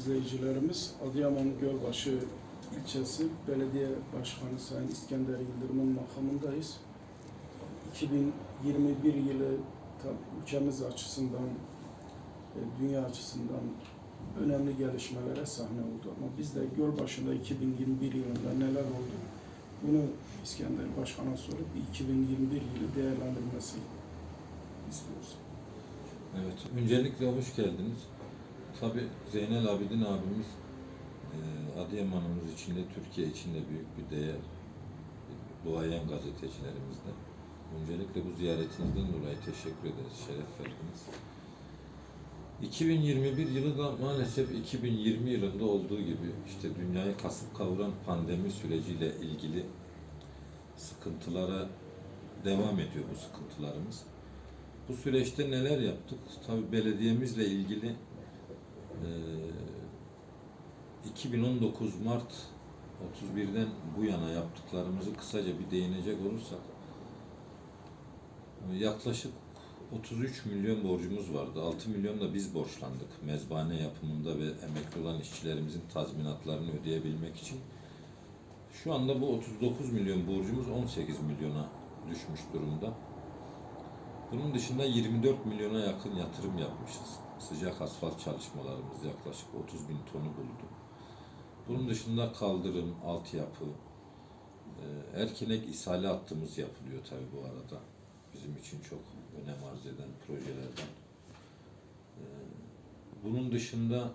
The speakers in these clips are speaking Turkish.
izleyicilerimiz. Adıyaman Gölbaşı ilçesi Belediye Başkanı Sayın İskender Yıldırım'ın makamındayız. 2021 yılı ülkemiz açısından, e, dünya açısından önemli gelişmelere sahne oldu. Ama biz de Gölbaşı'nda 2021 yılında neler oldu? Bunu İskender Başkan'a sorup 2021 yılı değerlendirmesi istiyoruz. Evet, öncelikle hoş geldiniz. Tabi Zeynel Abidin abimiz e, Adıyaman'ımız içinde, Türkiye içinde büyük bir değer. Duayen gazetecilerimizden. Öncelikle bu ziyaretinizden dolayı teşekkür ederiz, şeref verdiniz. 2021 yılı da maalesef 2020 yılında olduğu gibi işte dünyayı kasıp kavuran pandemi süreciyle ilgili sıkıntılara devam ediyor bu sıkıntılarımız. Bu süreçte neler yaptık? Tabii belediyemizle ilgili 2019 Mart 31'den bu yana yaptıklarımızı kısaca bir değinecek olursak yaklaşık 33 milyon borcumuz vardı. 6 milyon da biz borçlandık. Mezbahane yapımında ve emekli olan işçilerimizin tazminatlarını ödeyebilmek için. Şu anda bu 39 milyon borcumuz 18 milyona düşmüş durumda. Bunun dışında 24 milyona yakın yatırım yapmışız. Sıcak asfalt çalışmalarımız yaklaşık 30 bin tonu buldu. Bunun dışında kaldırım, altyapı, e, erkinek ishali hattımız yapılıyor tabi bu arada. Bizim için çok önem arz eden projelerden. E, Bunun dışında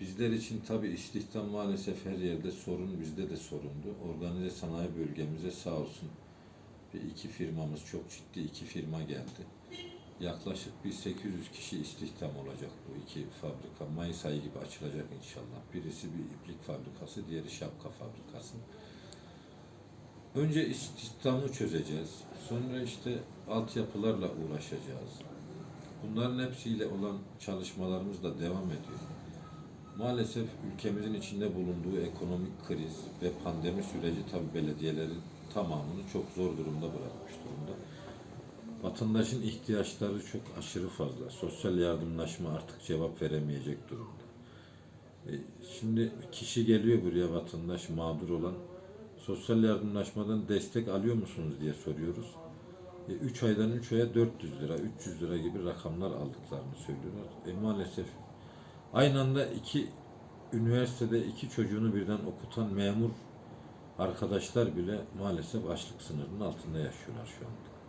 bizler için tabi istihdam maalesef her yerde sorun, bizde de sorundu. Organize sanayi bölgemize sağ olsun bir iki firmamız çok ciddi iki firma geldi. Yaklaşık bir 800 kişi istihdam olacak bu iki fabrika. Mayıs ayı gibi açılacak inşallah. Birisi bir iplik fabrikası, diğeri şapka fabrikası. Önce istihdamı çözeceğiz. Sonra işte altyapılarla uğraşacağız. Bunların hepsiyle olan çalışmalarımız da devam ediyor. Maalesef ülkemizin içinde bulunduğu ekonomik kriz ve pandemi süreci tabi belediyelerin tamamını çok zor durumda bırakmış durumda. Vatandaşın ihtiyaçları çok aşırı fazla. Sosyal yardımlaşma artık cevap veremeyecek durumda. E, şimdi kişi geliyor buraya vatandaş mağdur olan. Sosyal yardımlaşmadan destek alıyor musunuz diye soruyoruz. 3 aydan 3 aya 400 lira, 300 lira gibi rakamlar aldıklarını söylüyorlar. E, maalesef aynı anda iki üniversitede iki çocuğunu birden okutan memur arkadaşlar bile maalesef açlık sınırının altında yaşıyorlar şu anda.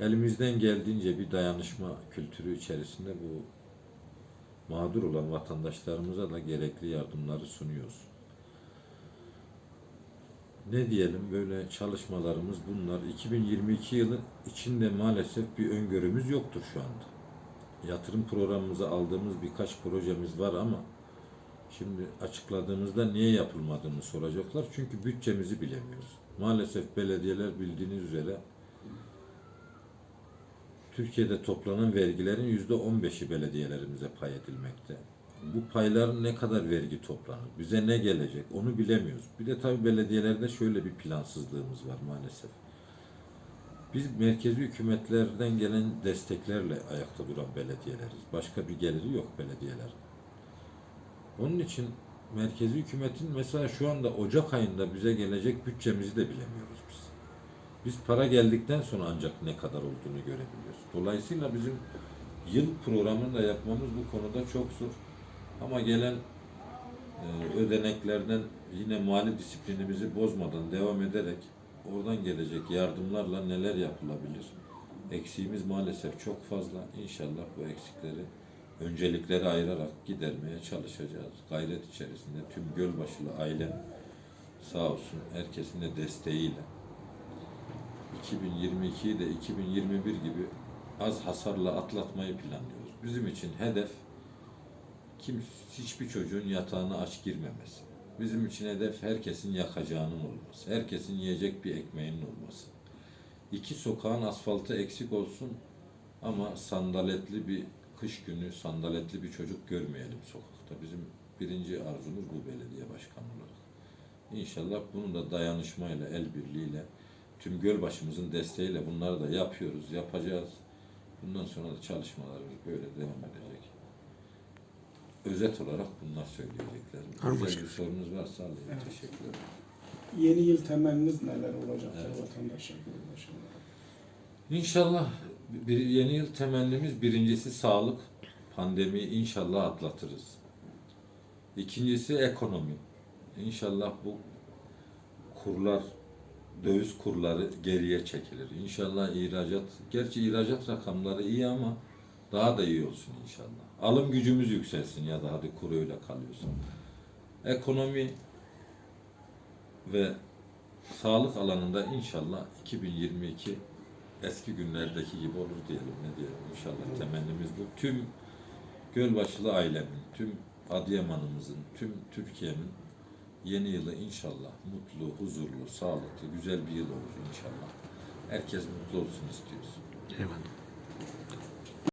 Elimizden geldiğince bir dayanışma kültürü içerisinde bu mağdur olan vatandaşlarımıza da gerekli yardımları sunuyoruz. Ne diyelim böyle çalışmalarımız bunlar. 2022 yılı içinde maalesef bir öngörümüz yoktur şu anda. Yatırım programımıza aldığımız birkaç projemiz var ama Şimdi açıkladığımızda niye yapılmadığını soracaklar. Çünkü bütçemizi bilemiyoruz. Maalesef belediyeler bildiğiniz üzere Türkiye'de toplanan vergilerin yüzde on beşi belediyelerimize pay edilmekte. Bu payların ne kadar vergi toplanır, bize ne gelecek onu bilemiyoruz. Bir de tabii belediyelerde şöyle bir plansızlığımız var maalesef. Biz merkezi hükümetlerden gelen desteklerle ayakta duran belediyeleriz. Başka bir geliri yok belediyelerin. Onun için merkezi hükümetin mesela şu anda Ocak ayında bize gelecek bütçemizi de bilemiyoruz biz. Biz para geldikten sonra ancak ne kadar olduğunu görebiliyoruz. Dolayısıyla bizim yıl programını da yapmamız bu konuda çok zor. Ama gelen e, ödeneklerden yine mali disiplinimizi bozmadan devam ederek oradan gelecek yardımlarla neler yapılabilir? Eksiğimiz maalesef çok fazla. İnşallah bu eksikleri öncelikleri ayırarak gidermeye çalışacağız. Gayret içerisinde tüm Gölbaşılı ailem sağ olsun herkesin de desteğiyle 2022'yi de 2021 gibi az hasarla atlatmayı planlıyoruz. Bizim için hedef kim hiçbir çocuğun yatağına aç girmemesi. Bizim için hedef herkesin yakacağının olması. Herkesin yiyecek bir ekmeğinin olması. İki sokağın asfaltı eksik olsun ama sandaletli bir kış günü sandaletli bir çocuk görmeyelim sokakta. Bizim birinci arzumuz bu belediye başkanı olarak. İnşallah bunu da dayanışmayla, el birliğiyle, tüm Gölbaşımızın desteğiyle bunları da yapıyoruz, yapacağız. Bundan sonra da çalışmalarımız böyle devam edecek. özet olarak bunlar söyleyeceklerim. Güzel bir sorunuz varsa alayım. Evet. Teşekkür ederim. Yeni yıl temenniniz neler olacak Evet. vatandaşa? İnşallah bir yeni yıl temennimiz birincisi sağlık. Pandemi inşallah atlatırız. İkincisi ekonomi. İnşallah bu kurlar, döviz kurları geriye çekilir. İnşallah ihracat, gerçi ihracat rakamları iyi ama daha da iyi olsun inşallah. Alım gücümüz yükselsin ya da hadi kur öyle kalıyorsa. Ekonomi ve sağlık alanında inşallah 2022 eski günlerdeki gibi olur diyelim ne diyelim inşallah temennimiz bu. Tüm Gölbaşılı ailemin, tüm Adıyaman'ımızın, tüm Türkiye'nin yeni yılı inşallah mutlu, huzurlu, sağlıklı, güzel bir yıl olur inşallah. Herkes mutlu olsun istiyoruz. Eyvallah.